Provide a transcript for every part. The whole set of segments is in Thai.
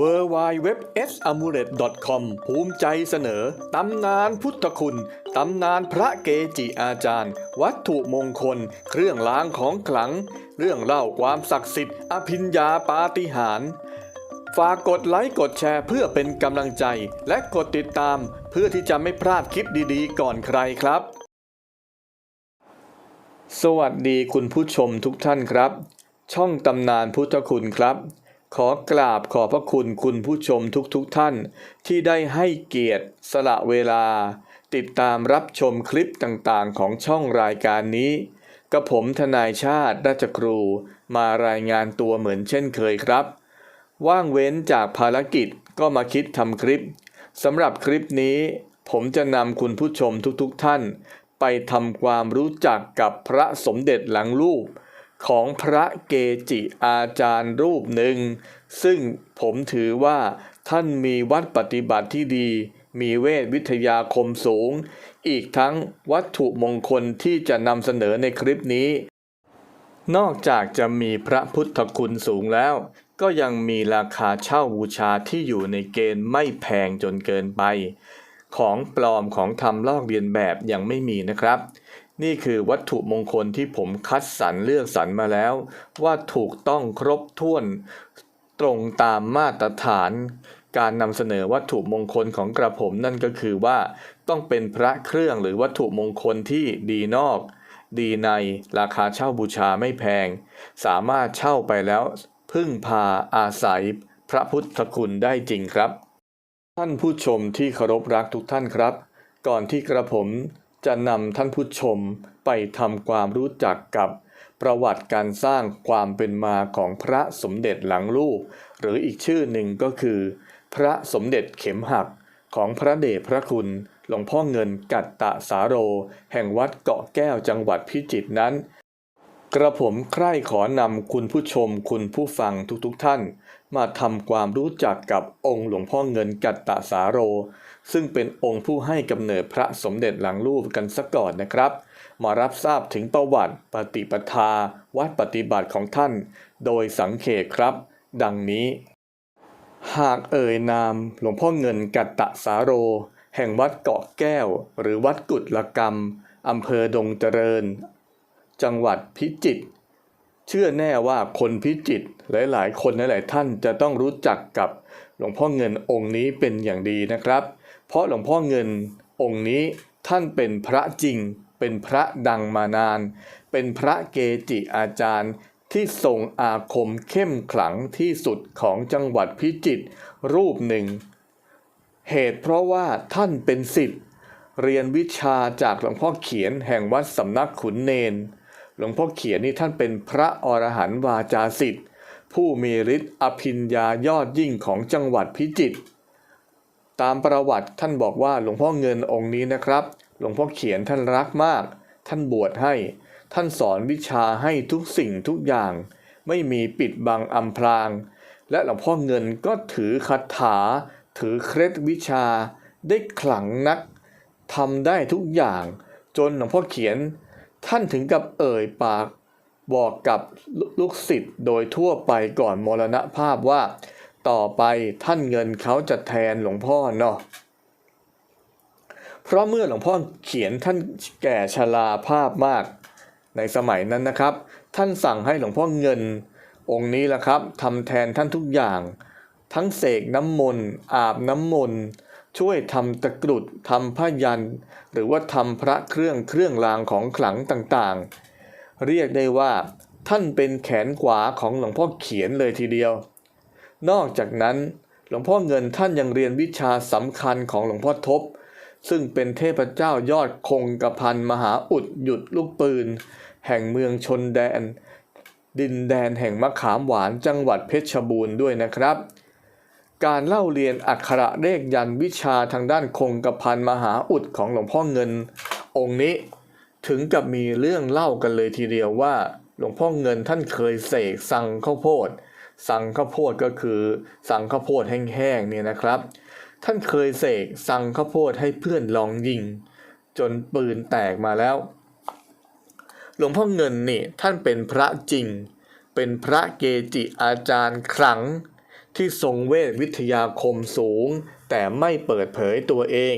w w w s a m u l e t c o m ภูมิใจเสนอ ตำนานพุทธคุณ ตำนานพระเกจิอาจารย์ วัตถุมงคล เครื่องล้างของขลัง เรื่องเล่าความศักดิ์สิทธิ์ อภิญญาปาฏิหาริย์ฝากกดไลค์กดแชร์เพื่อเป็นกำลังใจ และกดติดตาม เพื่อที่จะไม่พลาดคลิปดีๆ ก่อนใครครับ สวัสดีคุณผู้ชมทุกท่านครับ ช่องตำนานพุทธคุณครับ ขอกราบขอบพระคุณคุณผู้ชมทุกๆทท่านที่ได้ให้เกียรติสละเวลา ติดตามรับชมคลิปต่างๆ ของช่องรายการนี้กระผมทนายชาติราชครู มารายงานตัวเหมือนเช่นเคยครับ ว่างเว้นจากภารกิจก็มาคิดทำคลิปสำหรับคลิปนี้ ผมจะนำคุณผู้ชมทุกๆทท่าน ไปทำความรู้จักกับพระสมเด็จหลังรูป ของพระเกจิอาจารย์รูปหนึ่ง ซึ่งผมถือว่าท่านมีวัดปฏิบัติที่ดี มีเวทวิทยาคมสูง อีกทั้งวัตถุมงคลที่จะนำเสนอในคลิปนี้ นอกจากจะมีพระพุทธคุณสูงแล้ว ก็ยังมีราคาเช่าบูชาที่อยู่ในเกณฑ์ไม่แพงจนเกินไป ของปลอมของทำลอกเลียนแบบยังไม่มีนะครับ นี่คือวัตถุมงคลที่ผมคัดสรรเลือกสรรมาแล้ว ว่าถูกต้องครบถ้วนตรงตามมาตรฐาน การนำเสนอวัตถุมงคลของกระผมนั่นก็คือว่าต้องเป็นพระเครื่องหรือวัตถุมงคลที่ดีนอก ดีในราคาเช่าบูชาไม่แพง สามารถเช่าไปแล้ว พึ่งพาอาศัยพระพุทธคุณได้จริงครับ ท่านผู้ชมที่เคารพรักทุกท่านครับ ก่อนที่กระผม จะนำท่านผู้ชมไปทำความรู้จักกับประวัติการสร้างความเป็นมาของพระสมเด็จหลังลูกหรืออีกชื่อหนึ่งก็คือ พระสมเด็จเข็มหักของพระเดชพระคุณหลวงพ่อเงินกัตตะสาโร แห่งวัดเกาะแก้วจังหวัดพิจิตรนั้น กระผมใคร่ขอนำคุณผู้ชมคุณผู้ฟังทุกๆทท่าน มาทำความรู้จักกับองค์หลวงพ่อเงินกัตตะสาโร ซึ่งเป็นองค์ผู้ให้กำเนิดพระสมเด็จหลังรูปกันสักก่อนนะครับ มารับทราบถึงประวัติปฏิปทา วัดปฏิบัติของท่าน โดยสังเขตครับ ดังนี้ หากเอ่ยนามหลวงพ่อเงินกัตตะสาโร แห่งวัดเกาะแก้ว หรือวัดกุดละกรรมอำเภอดงเจริญ จังหวัดพิจิตรเชื่อแน่ว่าคนพิจิตรหลาย ๆ คนหลาย ๆ ท่านจะต้องรู้จักกับหลวงพ่อเงินองค์นี้เป็นอย่างดีนะครับ เพราะหลวงพ่อเงินองค์นี้ท่านเป็นพระจริง เป็นพระดังมานาน เป็นพระเกจิอาจารย์ที่ทรงอาคมเข้มขลังที่สุดของจังหวัดพิจิตรรูปหนึ่ง เหตุเพราะว่าท่านเป็นศิษย์เรียนวิชาจากหลวงพ่อเขียนแห่งวัดสำนักขุนเนน หลวงพ่อเขียนนี่ท่านเป็นพระอรหันต์วาจาสิทธิ์ผู้มีฤทธิ์อภิญญายอดยิ่งของจังหวัดพิจิตร ตามประวัติท่านบอกว่าหลวงพ่อเงินองค์นี้นะครับ หลวงพ่อเขียนท่านรักมาก ท่านบวชให้ ท่านสอนวิชาให้ทุกสิ่งทุกอย่าง ไม่มีปิดบังอำพราง และหลวงพ่อเงินก็ถือคาถา ถือเคล็ดวิชา ได้ขลังนักทำได้ทุกอย่าง จนหลวงพ่อเขียน ท่านถึงกับเอ่ยปาก บอกกับลูกศิษย์โดยทั่วไปก่อนมรณภาพว่า ต่อไปท่านเงินเขาจะแทนหลวงพ่อเนาะเพราะเมื่อหลวงพ่อเขียนท่านแก่ชราภาพมาก ในสมัยนั้นนะครับ ท่านสั่งให้หลวงพ่อเงิน องค์นี้ละครับทำแทนท่านทุกอย่าง ทั้งเสกน้ำมนต์อาบน้ำมนต์ช่วยทำตะกรุดทำผ้ายัน หรือว่าทำพระเครื่องเครื่องรางของขลังต่างๆ เรียกได้ว่า ท่านเป็นแขนขวาของหลวงพ่อเขียนเลยทีเดียว นอกจากนั้น หลวงพ่อเงินท่านยังเรียนวิชาสำคัญของหลวงพ่อทบ ซึ่งเป็นเทพเจ้ายอดคงกระพันมหาอุดหยุดลูกปืน แห่งเมืองชนแดน ดินแดนแห่งมะขามหวานจังหวัดเพชรบูรณ์ด้วยนะครับ การเล่าเรียนอักขระเลขยันวิชาทางด้านคงกระพันมหาอุดของหลวงพ่อเงิน องค์นี้ถึงกับมีเรื่องเล่ากันเลยทีเดียวว่า หลวงพ่อเงินท่านเคยเสกสั่งข้าวโพด สังข้าวโพดก็คือ สังข้าวโพดแห้งๆเนี่ยนะครับ ท่านเคยเสกสังข้าวโพดให้เพื่อนลองยิง จนปืนแตกมาแล้ว หลวงพ่อเงินนี่ท่านเป็นพระจริง เป็นพระเกจิอาจารย์ขลังที่ทรงเวทวิทยาคมสูง แต่ไม่เปิดเผยตัวเอง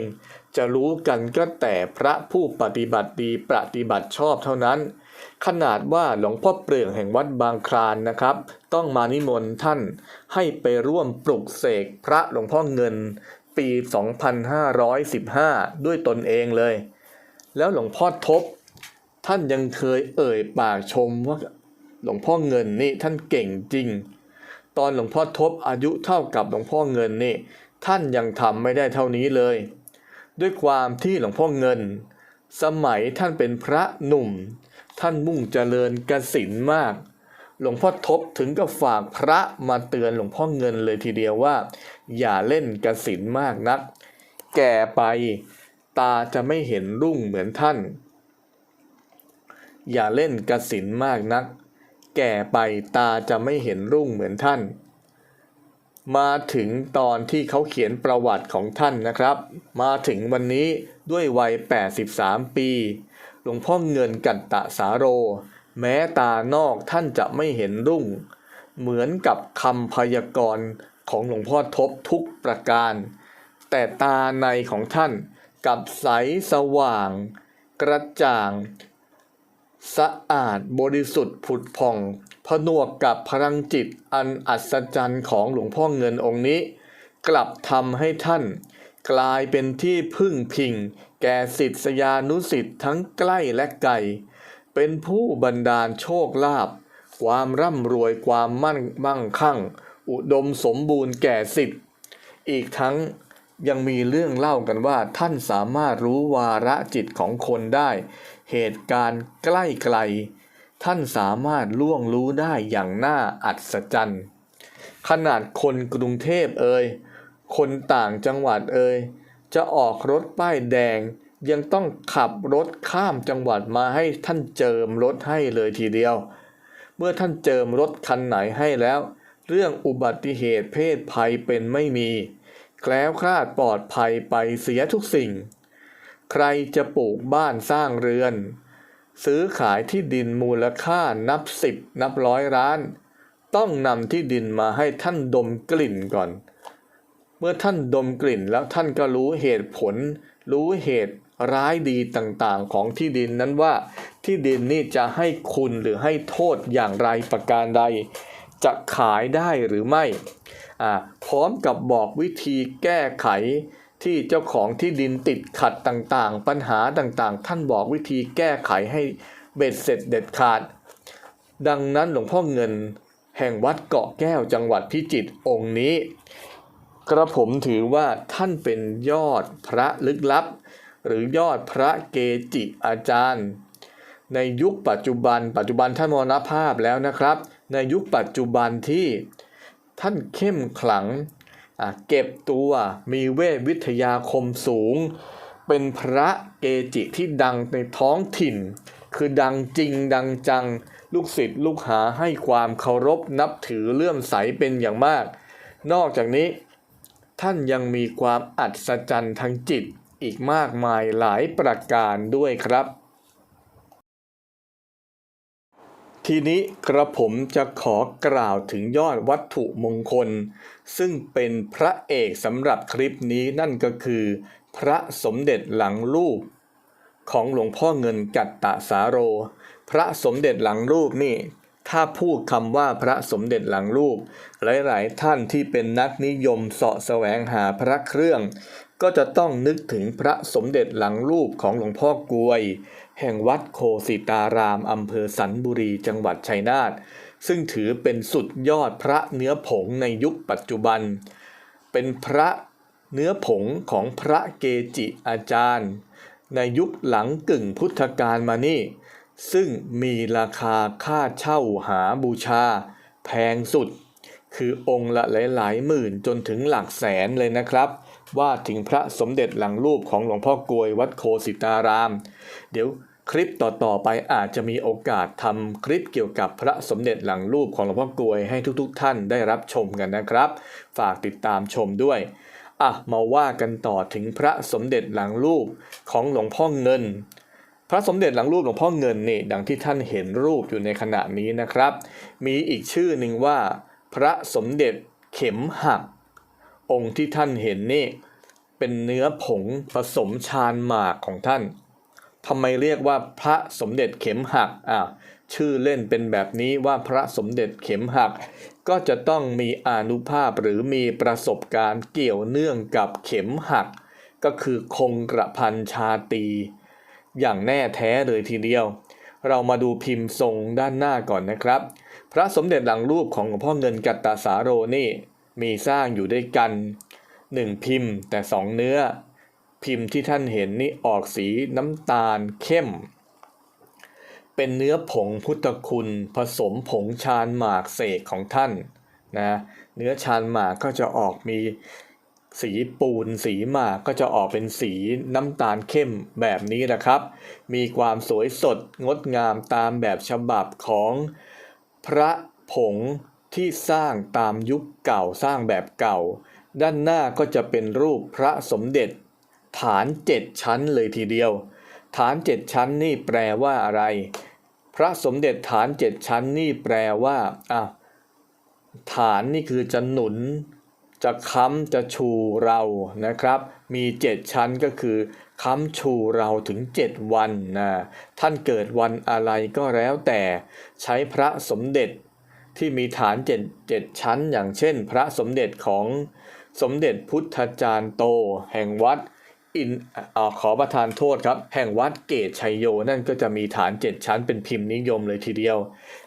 จะรู้กันก็แต่พระผู้ปฏิบัติดีปฏิบัติชอบเท่านั้น ขนาดว่าหลวงพ่อเปลืองแห่งวัดบางคลานนะครับ ต้องมานิมนต์ท่านให้ไปร่วมปลุกเสกพระหลวงพ่อเงินปี 2515 ด้วยตนเองเลย แล้วหลวงพ่อทบ ท่านยังเคยเอ่ยปากชมว่าหลวงพ่อเงินนี่ท่านเก่งจริง ตอนหลวงพ่อทบอายุเท่ากับหลวงพ่อเงินนี่ท่านยังทำไม่ได้เท่านี้เลย ด้วยความที่หลวงพ่อเงิน สมัยท่านเป็นพระหนุ่ม ท่านมุ่งเจริญกสินมาก หลวงพ่อทบถึงกับฝากพระมาเตือนหลวงพ่อเงินเลยทีเดียวว่า อย่าเล่นกสินมากนัก แก่ไปตาจะไม่เห็นรุ่งเหมือนท่าน อย่าเล่นกสินมากนัก แก่ไปตาจะไม่เห็นรุ่งเหมือนท่าน มาถึงตอนที่เขาเขียนประวัติของท่านนะครับ มาถึงวันนี้ด้วยวัย 83 ปี หลวงพ่อเงินกันตะสาโร แม้ตานอกท่านจะไม่เห็นรุ่ง เหมือนกับคำพยากรณ์ของหลวงพ่อทบทุกประการ แต่ตาในของท่านกับใสสว่าง กระจ่าง สะอาดบริสุทธิ์ผุดผ่องผนวกกับพลังจิตอันอัศจรรย์ของหลวงพ่อเงินองค์นี้ กลับทำให้ท่าน กลายเป็นที่พึ่งพิง แก่ศิษยานุศิษย์ทั้งใกล้และไกล เป็นผู้บันดาลโชคลาภความร่ำรวยความมั่นมั่งคั่ง อุดมสมบูรณ์แก่ศิษย์อีกทั้งยังมีเรื่องเล่ากันว่าท่านสามารถรู้วาระจิตของคนได้ เหตุการณ์ใกล้ไกล ท่านสามารถล่วงรู้ได้อย่างน่าอัศจรรย์ ขนาดคนกรุงเทพเอ่ยคนต่างจังหวัดเอ่ย จะออกรถป้ายแดง ยังต้องขับรถข้ามจังหวัดมาให้ท่านเจิมรถให้เลยทีเดียว เมื่อท่านเจิมรถคันไหนให้แล้ว เรื่องอุบัติเหตุเพศภัยเป็นไม่มี แคล้วคลาดปลอดภัยไปเสียทุกสิ่ง ใครจะปลูกบ้านสร้างเรือน ซื้อขายที่ดินมูลค่านับสิบนับร้อยล้าน ต้องนำที่ดินมาให้ท่านดมกลิ่นก่อน มื่อท่านดมกลิ่นแล้วท่านก็รู้เหตุผล รู้เหตุร้ายดีต่างๆ ของที่ดินนั้นว่า ที่ดินนี่จะให้คุณหรือให้โทษอย่างไรประการใด จะขายได้หรือไม่อ่าพร้อมกับบอกวิธีแก้ไขที่เจ้าของที่ดินติดขัดต่างๆ ปัญหาต่างๆ ท่านบอกวิธีแก้ไขให้เบ็ดเสร็จเด็ดขาด ดังนั้นหลวงพ่อเงินแห่งวัดเกาะแก้วจังหวัดพิจิตรองค์นี้ กระผมถือว่าท่านเป็นยอดพระลึกลับ หรือยอดพระเกจิอาจารย์ ในยุคปัจจุบัน ปัจจุบันท่านมรณภาพแล้วนะครับ ในยุคปัจจุบันที่ท่านเข้มขลังเก็บตัวมีเวทวิทยาคมสูง เป็นพระเกจิที่ดังในท้องถิ่น คือดังจริงดังจัง ลูกศิษย์ลูกหาให้ความเคารพนับถือเลื่อมใสเป็นอย่างมาก นอกจากนี้ ท่านยังมีความอัศจรรย์ทางจิตอีกมากมายหลายประการด้วยครับ ทีนี้กระผมจะขอกล่าวถึงยอดวัตถุมงคล ซึ่งเป็นพระเอกสำหรับคลิปนี้นั่นก็คือ พระสมเด็จหลังรูป ของหลวงพ่อเงินกัตตะสาโร พระสมเด็จหลังรูปนี่ ถ้าพูดคำว่าพระสมเด็จหลังรูป หลายๆ ท่านที่เป็นนักนิยมเสาะแสวงหาพระเครื่อง ก็จะต้องนึกถึงพระสมเด็จหลังรูปของหลวงพ่อกวย แห่งวัดโคสิตารามอำเภอสันบุรีจังหวัดชัยนาทซึ่งถือเป็นสุดยอดพระเนื้อผงในยุคปัจจุบัน เป็นพระเนื้อผงของพระเกจิอาจารย์ ในยุคหลังกึ่งพุทธกาลมานี่ ซึ่งมีราคาค่าเช่าหาบูชา แพงสุด คือองค์ละหลายๆหมื่นจนถึงหลักแสนเลยนะครับ ว่าถึงพระสมเด็จหลังรูปของหลวงพ่อกลวยวัดโคสิตาราม เดี๋ยวคลิปต่อๆไปอาจจะมีโอกาสทำคลิปเกี่ยวกับพระสมเด็จหลังรูปของหลวงพ่อกลวยให้ทุกๆ ท่านได้รับชมกันนะครับ ฝากติดตามชมด้วยอะมาว่ากันต่อถึงพระสมเด็จหลังรูปของหลวงพ่อเงิน พระสมเด็จหลังรูปหลวงพ่อเงินนี่ดังที่ท่านเห็นรูปอยู่ในขณะนี้นะครับ มีอีกชื่อหนึ่งว่า พระสมเด็จเข็มหัก องค์ที่ท่านเห็นนี่เป็นเนื้อผงผสมชานหมากของท่านทำไมเรียกว่าพระสมเด็จเข็มหักอ่าชื่อเล่นเป็นแบบนี้ว่าพระสมเด็จเข็มหัก ก็จะต้องมีอนุภาพหรือมีประสบการณ์เกี่ยวเนื่องกับเข็มหัก ก็คือคงกระพันชาตี อย่างแน่แท้เลยทีเดียว เรามาดูพิมพ์ทรงด้านหน้าก่อนนะครับ พระสมเด็จหลังรูปของหลวงพ่อเงินกัตตาสาโรนี่ มีสร้างอยู่ด้วยกันหนึ่งพิมพ์แต่สองเนื้อ พิมพ์ที่ท่านเห็นนี่ออกสีน้ำตาลเข้ม เป็นเนื้อผงพุทธคุณผสมผงชานหมากเสกของท่านนะเนื้อชานหมากก็จะออกมี สีปูนสีหมากก็จะออกเป็นสีน้ำตาลเข้มแบบนี้แหละครับ มีความสวยสดงดงามตามแบบฉบับของพระผงที่สร้างตามยุคเก่าสร้างแบบเก่า ด้านหน้าก็จะเป็นรูปพระสมเด็จ ฐานเจ็ดชั้นเลยทีเดียว ฐานเจ็ดชั้นนี่แปลว่าอะไร พระสมเด็จฐานเจ็ดชั้นนี่แปลว่าอะฐานนี่คือจะหนุน จะค้ำจะชูเรานะครับ มีเจ็ดชั้นก็คือค้ำชูเราถึงเจ็ดวันนะท่านเกิดวันอะไรก็แล้วแต่ใช้พระสมเด็จที่มีฐานเจ็ดเจ็ดชั้น อย่างเช่น พระสมเด็จของสมเด็จพุทธจารย์โต แห่งวัดอินอขอประทานโทษครับ แห่งวัดเกตชัยโยนั่นก็จะมีฐานเจ็ดชั้นเป็นพิมพ์นิยมเลยทีเดียว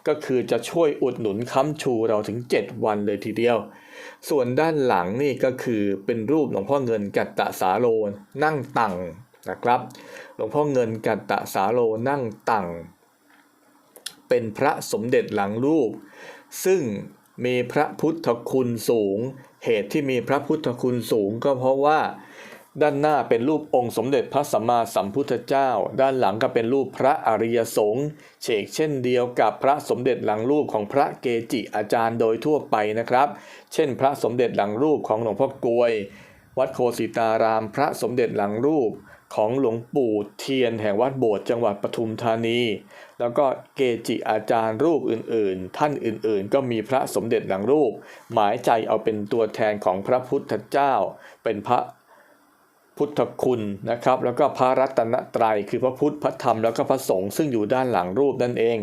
ก็คือจะช่วยอุดหนุนค้ำชูเราถึง 7 วันเลยทีเดียว ส่วนด้านหลังนี่ก็คือเป็นรูปหลวงพ่อเงินกัตตะสาโลนั่งตังนะครับ หลวงพ่อเงินกัตตะสาโลนั่งตังเป็นพระสมเด็จหลังรูป ซึ่งมีพระพุทธคุณสูง เหตุที่มีพระพุทธคุณสูงก็เพราะว่า ด้านหน้าเป็นรูปองค์สมเด็จพระสัมมาสัมพุทธเจ้า ด้านหลังก็เป็นรูปพระอริยสงฆ์เชกเช่นเดียวกับพระสมเด็จหลังรูปของพระเกจิอาจารย์โดยทั่วไปนะครับ เช่น พระสมเด็จหลังรูปของหลวงพ่อกลวย วัดโคสิตาราม พระสมเด็จหลังรูปของหลวงปู่เทียนแห่งวัดโบสถ์จังหวัดปทุมธานี แล้วก็เกจิอาจารย์รูปอื่นๆ ท่านอื่นๆ ก็มีพระสมเด็จหลังรูป หมายใจเอาเป็นตัวแทนของพระพุทธเจ้า เป็นพระ พุทธคุณนะครับ แล้วก็พระรัตนตรัยคือพระพุทธพระธรรมแล้วก็พระสงฆ์ซึ่งอยู่ด้านหลังรูปนั่นเอง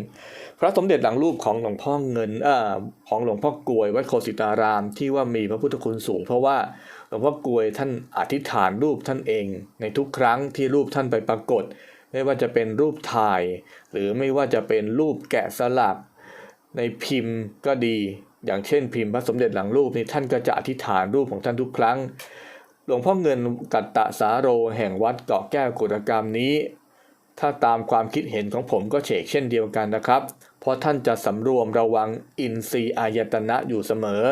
พระสมเด็จหลังรูปของหลวงพ่อเงินอ่าของหลวงพ่อกลวยวัดโคสิตาราม ที่ว่ามีพระพุทธคุณสูง เพราะว่าหลวงพ่อกลวยท่านอธิษฐานรูปท่านเอง ในทุกครั้งที่รูปท่านไปปรากฏ ไม่ว่าจะเป็นรูปถ่าย หรือไม่ว่าจะเป็นรูปแกะสลัก ในพิมพ์ก็ดี อย่างเช่น พิมพ์พระสมเด็จหลังรูปนี่ท่านก็จะอธิษฐานรูปของท่านทุกครั้ง หลวงพ่อเงินกัตตะสาโรแห่งวัดเกาะแก้วกุฎกรรมนี้ ถ้าตามความคิดเห็นของผมก็เฉกเช่นเดียวกันนะครับ เพราะท่านจะสำรวมระวังอินทรีย์อายตนะอยู่เสมอ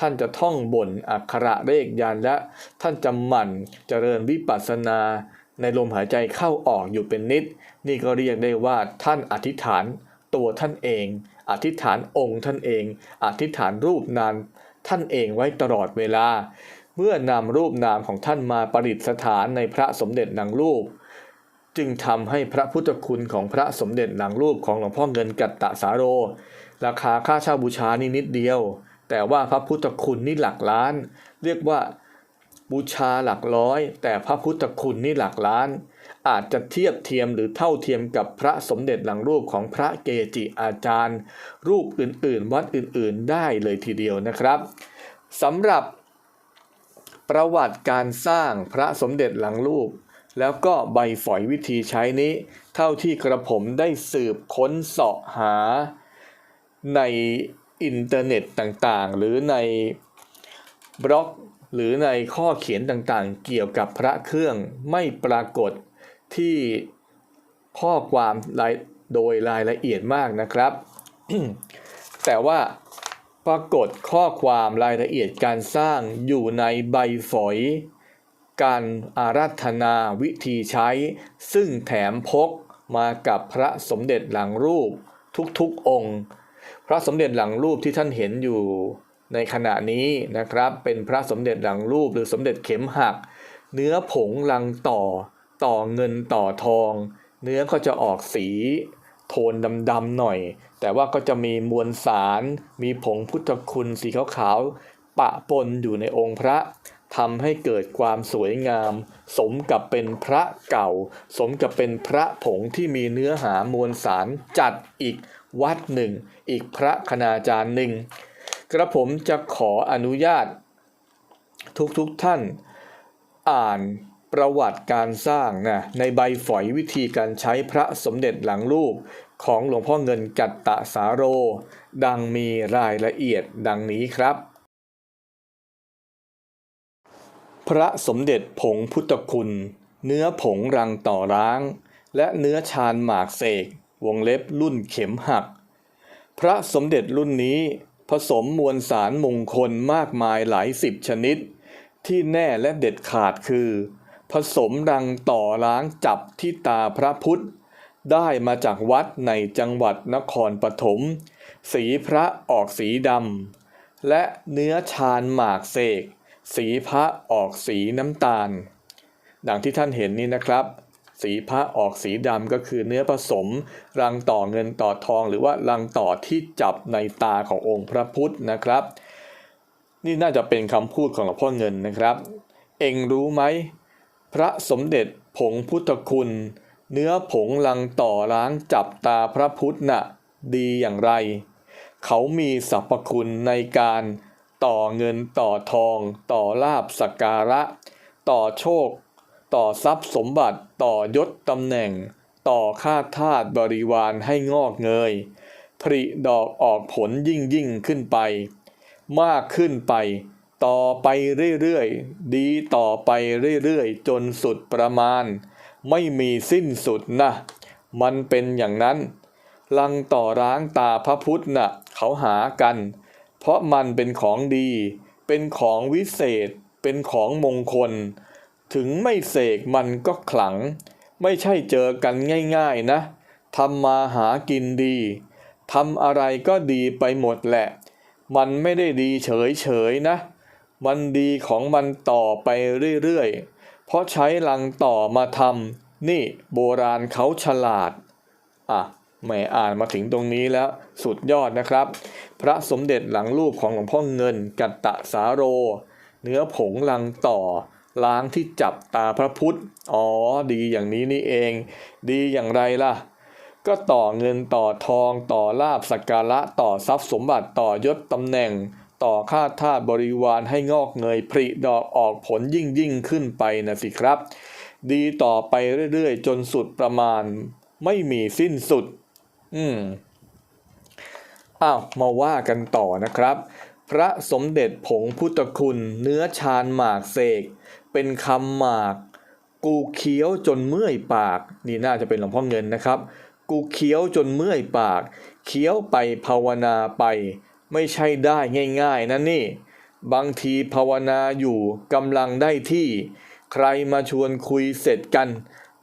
ท่านจะท่องบนอักขระเลขยันและท่านจะหมั่นเจริญวิปัสสนาในลมหายใจเข้าออกอยู่เป็นนิด นี่ก็เรียกได้ว่าท่านอธิษฐานตัวท่านเอง อธิษฐานองค์ท่านเอง อธิษฐานรูปนามท่านเองไว้ตลอดเวลา เมื่อนำรูปนามของท่านมาประดิษฐานในพระสมเด็จนางรูป จึงทำให้พระพุทธคุณของพระสมเด็จนางรูปของหลวงพ่อเงินกัตตะสาโร ราคาค่าเช่าบูชานี่นิดเดียว แต่ว่าพระพุทธคุณนี่หลักล้าน เรียกว่าบูชาหลักร้อย แต่พระพุทธคุณนี่หลักล้าน อาจจะเทียบเทียมหรือเท่าเทียมกับพระสมเด็จหลังรูปของพระเกจิอาจารย์ รูปอื่นๆ วัดอื่นๆ ได้เลยทีเดียวนะครับสำหรับ ประวัติการสร้างพระสมเด็จหลังรูป แล้วก็ใบฝอยวิธีใช้นี้ เท่าที่กระผมได้สืบค้นเสาะหา ในอินเทอร์เน็ตต่างๆ หรือในบล็อกหรือในข้อเขียนต่างๆ เกี่ยวกับพระเครื่องไม่ปรากฏที่ข้อความรายโดยรายละเอียดมากนะครับ แต่ว่า ปรากฏข้อความรายละเอียดการสร้างอยู่ในใบฝอย การอาราธนาวิธีใช้ ซึ่งแถมพกมากับพระสมเด็จหลังรูปทุกๆองค์ พระสมเด็จหลังรูปที่ท่านเห็นอยู่ในขณะนี้นะครับ เป็นพระสมเด็จหลังรูปหรือสมเด็จเข็มหัก เนื้อผงลังต่อ ต่อเงินต่อทอง เนื้อก็จะออกสี โทนดำๆหน่อย แต่ว่าก็จะมีมวลสาร มีผงพุทธคุณสีขาวๆปะปนอยู่ในองค์พระทำให้เกิดความสวยงาม สมกับเป็นพระเก่า สมกับเป็นพระผงที่มีเนื้อหามวลสารจัดอีกวัดหนึ่ง อีกพระคณาจารย์หนึ่ง กระผมจะขออนุญาตทุกๆทท่านอ่าน ประวัติการสร้างนะในใบฝอยวิธีการใช้พระสมเด็จหลังรูปของหลวงพ่อเงินกัตตะสาโร ดังมีรายละเอียดดังนี้ครับ พระสมเด็จผงพุทธคุณ เนื้อผงรังต่อร้าง และเนื้อชาญหมากเสก วงเล็บรุ่นเข็มหัก พระสมเด็จรุ่นนี้ผสมมวลสารมงคลมากมายหลายสิบชนิด ที่แน่และเด็ดขาดคือ ผสมรังต่อล้างจับที่ตาพระพุทธ ได้มาจากวัดในจังหวัดนครปฐม สีพระออกสีดำ และเนื้อชาญหมากเสก สีพระออกสีน้ำตาล ดังที่ท่านเห็นนี่นะครับ สีพระออกสีดำก็คือเนื้อผสม รังต่อเงินต่อทอง หรือว่ารังต่อที่จับในตาขององค์พระพุทธนะครับ นี่น่าจะเป็นคำพูดของหลวงพ่อเงินนะครับ เองรู้ไหม พระสมเด็จผงพุทธคุณ เนื้อผงลังต่อล้างจับตาพระพุทธน่ะดีอย่างไร เขามีสรรพคุณในการต่อเงินต่อทอง ต่อลาบสกการะ ต่อโชค ต่อทรัพย์สมบัติต่อยศตำแหน่ง ต่อค่าทาสบริวารให้งอกเงยผลิดอกออกผลยิ่งยิ่งขึ้นไป มากขึ้นไป ต่อไปเรื่อยๆ ดีต่อไปเรื่อยๆ จนสุดประมาณ ไม่มีสิ้นสุดนะ มันเป็นอย่างนั้น ลังต่อร้างตาพระพุทธน่ะเขาหากัน เพราะมันเป็นของดี เป็นของวิเศษ เป็นของมงคล ถึงไม่เสกมันก็ขลัง ไม่ใช่เจอกันง่ายๆนะทำมาหากินดีทำอะไรก็ดีไปหมดแหละ มันไม่ได้ดีเฉยๆนะ มันดีของมันต่อไปเรื่อยๆ เพราะใช้ลังต่อมาทำนี่โบราณเขาฉลาด อะแม่อ่านมาถึงตรงนี้แล้วสุดยอดนะครับ พระสมเด็จหลังรูปของหลวงพ่อเงินกัตตะสาโร เนื้อผงลังต่อ ล้างที่จับตาพระพุทธ อ๋อ ดีอย่างนี้นี่เอง ดีอย่างไรล่ะ ก็ต่อเงินต่อทองต่อลาบสักการะต่อทรัพย์สมบัติต่อยศตำแหน่ง ต่อค่าทาสบริวารให้งอกเงยผลิดอกออกผลยิ่งยิ่งขึ้นไปนะสิครับ ดีต่อไปเรื่อยๆ จนสุดประมาณไม่มีสิ้นสุด อืมอ้าวมาว่ากันต่อนะครับ พระสมเด็จผงพุทธคุณเนื้อชาญหมากเสก เป็นคำหมาก กูเคี้ยวจนเมื่อยปาก นี่น่าจะเป็นหลวงพ่อเงินนะครับ กูเคี้ยวจนเมื่อยปาก เคี้ยวไปภาวนาไป ไม่ใช่ได้ง่ายๆนะนี่ บางทีภาวนาอยู่กำลังได้ที่ ใครมาชวนคุยเสร็จกัน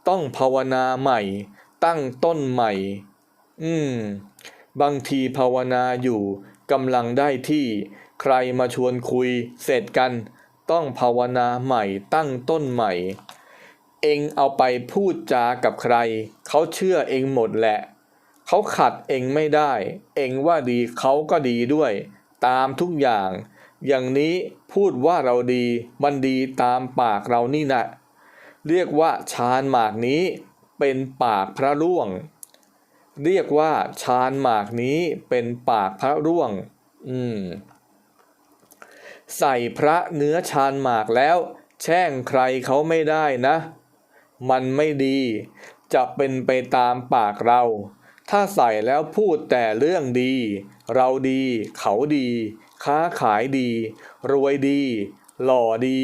ต้องภาวนาใหม่ ตั้งต้นใหม่ อืม บางทีภาวนาอยู่กำลังได้ที่ ใครมาชวนคุยเสร็จกัน ต้องภาวนาใหม่ ตั้งต้นใหม่ เองเอาไปพูดจากับใคร เขาเชื่อเองหมดแหละ เขาขัดเองไม่ได้ เองว่าดีเขาก็ดีด้วย ตามทุกอย่าง อย่างนี้พูดว่าเราดีมันดีตามปากเรานี่นะเรียกว่าชาญหมากนี้เป็นปากพระร่วง เรียกว่าชาญหมากนี้เป็นปากพระร่วง อืม ใส่พระเนื้อชาญหมากแล้ว แช่งใครเขาไม่ได้นะ มันไม่ดี จะเป็นไปตามปากเรา ถ้าใส่แล้วพูดแต่เรื่องดี เราดี เขาดี ค้าขายดี รวยดี หล่อดี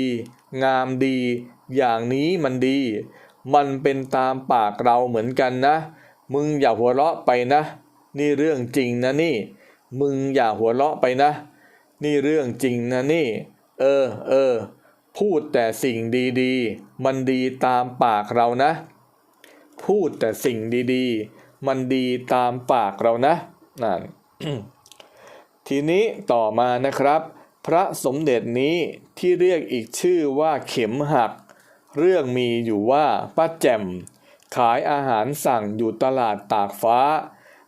งามดี อย่างนี้มันดี มันเป็นตามปากเราเหมือนกันนะ มึงอย่าหัวเราะไปนะ นี่เรื่องจริงนะนี่ มึงอย่าหัวเราะไปนะ นี่เรื่องจริงนะนี่ เออ เออ พูดแต่สิ่งดีๆ มันดีตามปากเรานะ พูดแต่สิ่งดีๆ มันดีตามปากเรานะนั่นทีนี้ต่อมานะครับ พระสมเด็จนี้ที่เรียกอีกชื่อว่าเข็มหัก เรื่องมีอยู่ว่าป้าแจ่ม ขายอาหารสั่งอยู่ตลาดตากฟ้า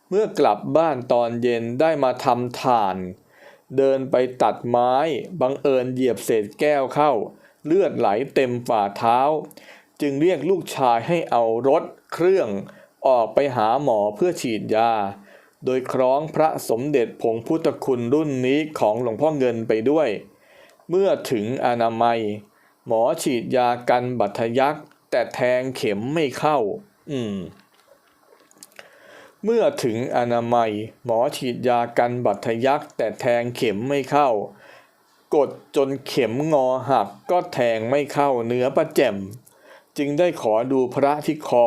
เมื่อกลับบ้านตอนเย็นได้มาทำถ่าน เดินไปตัดไม้บังเอิญเหยียบเศษแก้วเข้า เลือดไหลเต็มฝ่าเท้า จึงเรียกลูกชายให้เอารถเครื่อง ออกไปหาหมอเพื่อฉีดยา โดยคล้องพระสมเด็จผงพุทธคุณรุ่นนี้ของหลวงพ่อเงินไปด้วย เมื่อถึงอนามัย หมอฉีดยากันบัตทะยักแต่แทงเข็มไม่เข้า อืม เมื่อถึงอนามัย หมอฉีดยากันบัตทะยักแต่แทงเข็มไม่เข้า กดจนเข็มงอหักก็แทงไม่เข้าเนื้อประแจ่มจึงได้ขอดูพระที่คอ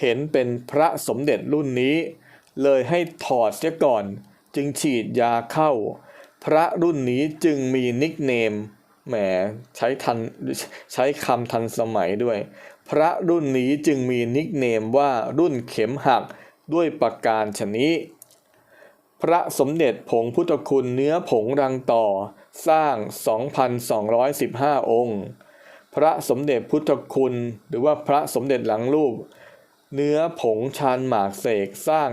เห็นเป็นพระสมเด็จรุ่นนี้ เลยให้ถอดเสียก่อน จึงฉีดยาเข้า พระรุ่นนี้จึงมีนิกเนมแหมใช้ทันใช้คำทันสมัยด้วย พระรุ่นนี้จึงมีนิกเนมว่ารุ่นเข็มหักด้วยประการชนี้ พระสมเด็จผงพุทธคุณเนื้อผงรังต่อสร้าง 2,215 องค์ พระสมเด็จพุทธคุณ หรือว่าพระสมเด็จหลังรูป เนื้อผงชานหมากเสกสร้าง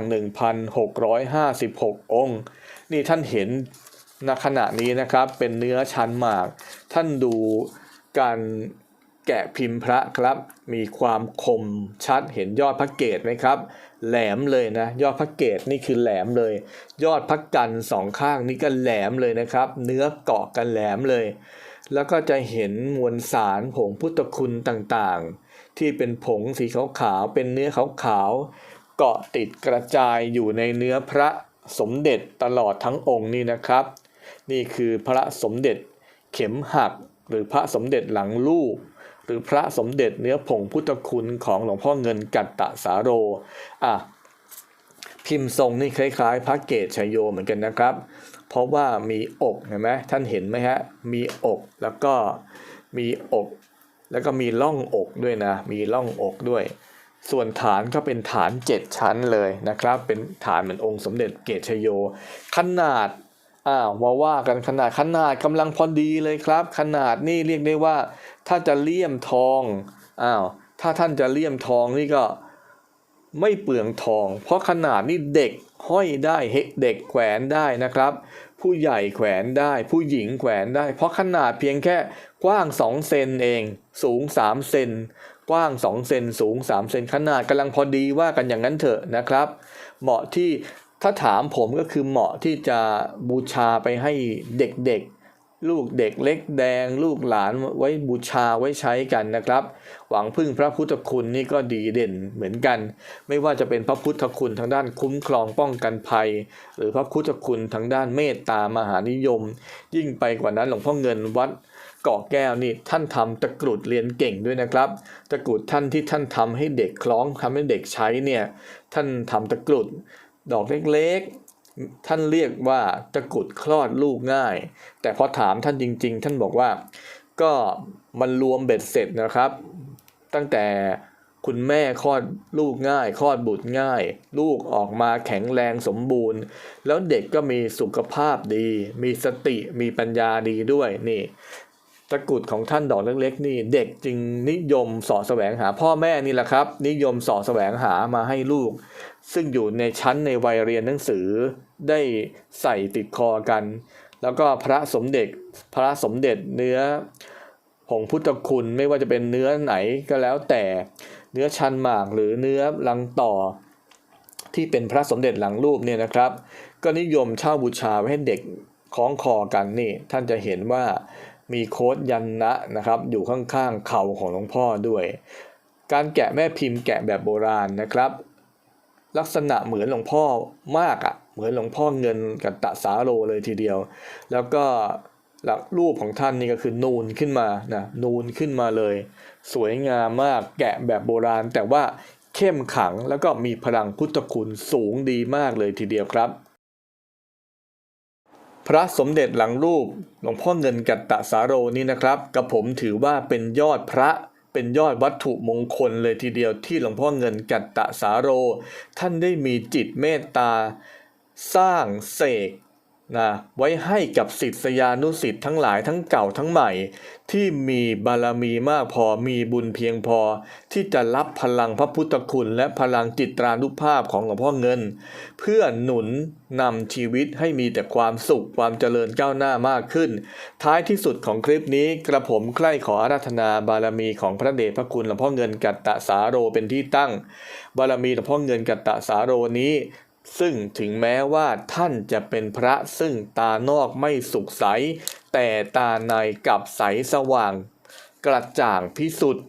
1,656 องค์ นี่ท่านเห็นณขณะนี้นะครับเป็นเนื้อชานหมาก ท่านดูการแกะพิมพ์พระครับ มีความคมชัดเห็นยอดพระเกตไหมครับ แหลมเลยนะ ยอดพระเกตนี่คือแหลมเลย ยอดพระกันสองข้างนี่ก็แหลมเลยนะครับ เนื้อเกาะกันแหลมเลย แล้วก็จะเห็นมวลสารผงพุทธคุณต่างๆ ที่เป็นผงสีขาวๆเป็นเนื้อขาวๆเกาะติดกระจายอยู่ในเนื้อพระสมเด็จตลอดทั้งองค์นี่นะครับ นี่คือพระสมเด็จเข็มหัก หรือพระสมเด็จหลังลูก หรือพระสมเด็จเนื้อผงพุทธคุณของหลวงพ่อเงินกัตตะสาโรอะพิมพ์ทรงนี่คล้ายๆ พระเกศชยโยเหมือนกันนะครับ เพราะว่ามีอกเห็นไหมท่านเห็นไหมฮะมีอกแล้วก็มีอก แล้วก็มีล่องอกด้วยนะ มีล่องอกด้วย ส่วนฐานก็เป็นฐาน 7 ชั้นเลยนะครับ เป็นฐานเหมือนองค์สมเด็จเกศชยโย ขนาดอ้าวมาว่ากันขนาดขนาดกำลังพอดีเลยครับ ขนาดนี่เรียกได้ว่า ถ้าจะเลี่ยมทองอ้าวถ้าท่านจะเลี่ยมทองนี่ก็ไม่เปลืองทอง เพราะขนาดนี่เด็กห้อยได้เฮเด็กแขวนได้นะครับ ผู้ใหญ่แขวนได้ ผู้หญิงแขวนได้ เพราะขนาดเพียงแค่กว้าง 2 เซนเอง สูง 3 เซน กว้าง 2 เซน สูง 3 เซน ขนาดกำลังพอดีว่ากันอย่างนั้นเถอะนะครับ เหมาะที่ถ้าถามผมก็คือเหมาะที่จะบูชาไปให้เด็กๆ ลูกเด็กเล็กแดง ลูกหลานไว้บูชาไว้ใช้กันนะครับ หวังพึ่งพระพุทธคุณนี่ก็ดีเด่นเหมือนกัน ไม่ว่าจะเป็นพระพุทธคุณทางด้านคุ้มครองป้องกันภัย หรือพระพุทธคุณทางด้านเมตตามหานิยม ยิ่งไปกว่านั้นหลวงพ่อเงินวัดเกาะแก้วนี่ท่านทำตะกรุดเรียนเก่งด้วยนะครับ ตะกรุดท่านที่ท่านทำให้เด็กคล้องทำให้เด็กใช้เนี่ยท่านทำตะกรุดดอกเล็กๆ ท่านเรียกว่าตะกุดคลอดลูกง่าย แต่พอถามท่านจริง ๆ ท่านบอกว่าก็มันรวมเบ็ดเสร็จนะครับ ตั้งแต่คุณแม่คลอดลูกง่ายคลอดบุตรง่าย ลูกออกมาแข็งแรงสมบูรณ์ แล้วเด็กก็มีสุขภาพดี มีสติมีปัญญาดีด้วยนี่ ตะกรุดของท่านดอกเล็กๆนี่เด็กจึงนิยมสอแสวงหา พ่อแม่นี่แหละครับ นิยมสอแสวงหามาให้ลูก ซึ่งอยู่ในชั้นในวัยเรียนหนังสือได้ใส่ติดคอกัน แล้วก็พระสมเด็จพระสมเด็จเนื้อผงพุทธคุณไม่ว่าจะเป็นเนื้อไหนก็แล้วแต่เนื้อชันหมากหรือเนื้อลังต่อ ที่เป็นพระสมเด็จหลังรูปเนี่ยนะครับ ก็นิยมเช่าบูชาไว้ให้เด็กคล้องคอกันนี่ ท่านจะเห็นว่า มีโค้ดยันนะนะครับอยู่ข้างๆเข่าของหลวงพ่อด้วย การแกะแม่พิมพ์แกะแบบโบราณนะครับ ลักษณะเหมือนหลวงพ่อมากอะ่ะเหมือนหลวงพ่อเงินกับตะสาโรเลยทีเดียว แล้วก็หลักรูปของท่านนี่ก็คือนูนขึ้นมานะนูนขึ้นมาเลย สวยงามมากแกะแบบโบราณ แต่ว่าเข้มขังแล้วก็มีพลังพุทธคุณสูงดีมากเลยทีเดียวครับ พระสมเด็จหลังรูปหลวงพ่อเงินกัตตะสาโรนี่นะครับกับผมถือว่าเป็นยอดพระเป็นยอดวัตถุมงคลเลยทีเดียวที่หลวงพ่อเงินกัตตะสาโร ท่านได้มีจิตเมตตา สร้างเสก นะไว้ให้กับศิษยานุศิษย์ทั้งหลายทั้งเก่าทั้งใหม่ ที่มีบารมีมากพอมีบุญเพียงพอ ที่จะรับพลังพระพุทธคุณและพลังจิตรานุภาพของหลวงพ่อเงิน เพื่อหนุนนำชีวิตให้มีแต่ความสุขความเจริญก้าวหน้ามากขึ้น ท้ายที่สุดของคลิปนี้กระผมใคร่ขออาราธนาบารมีของพระเดชพระคุณหลวงพ่อเงินกัตตะสาโรเป็นที่ตั้ง บารมีหลวงพ่อเงินกัตตะสาโรนี้ ซึ่งถึงแม้ว่าท่านจะเป็นพระซึ่งตานอกไม่สุขใส แต่ตาในกลับใสสว่าง กระจ่างพิสุทธิ์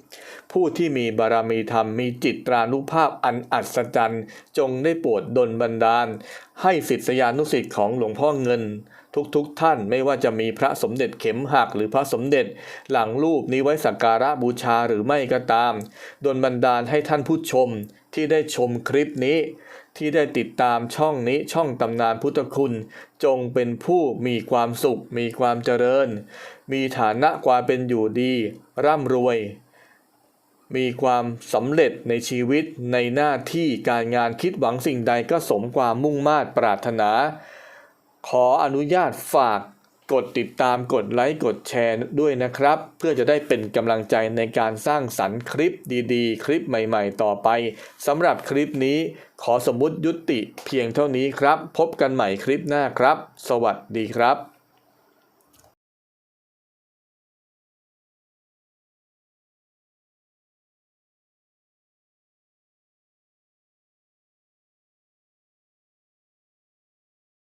ผู้ที่มีบารมีธรรมมีจิตรานุภาพอันอัศจรรย์ จงได้โปรดดลบันดาล ให้ศิษยานุศิษย์ของหลวงพ่อเงิน ทุกๆทท่านไม่ว่าจะมีพระสมเด็จเข็มหักหรือพระสมเด็จหลังรูปนี้ไว้สักการะบูชาหรือไม่ก็ตาม ดลบันดาลให้ท่านผู้ชม ที่ได้ชมคลิปนี้ ที่ได้ติดตามช่องนี้ช่องตำนานพุทธคุณ จงเป็นผู้มีความสุข มีความเจริญ มีฐานะความเป็นอยู่ดี ร่ำรวย มีความสำเร็จในชีวิตในหน้าที่การงานคิดหวังสิ่งใดก็สมความมุ่งมา่ปรารถนา ขออนุญาตฝาก กดติดตามกดไลค์กดแชร์ด้วยนะครับ เพื่อจะได้เป็นกำลังใจในการสร้างสรรค์คลิปดีๆ คลิปใหม่ๆ ต่อไปสำหรับคลิปนี้ขอสมมุติยุติเพียงเท่านี้ครับ พบกันใหม่คลิปหน้าครับ สวัสดีครับ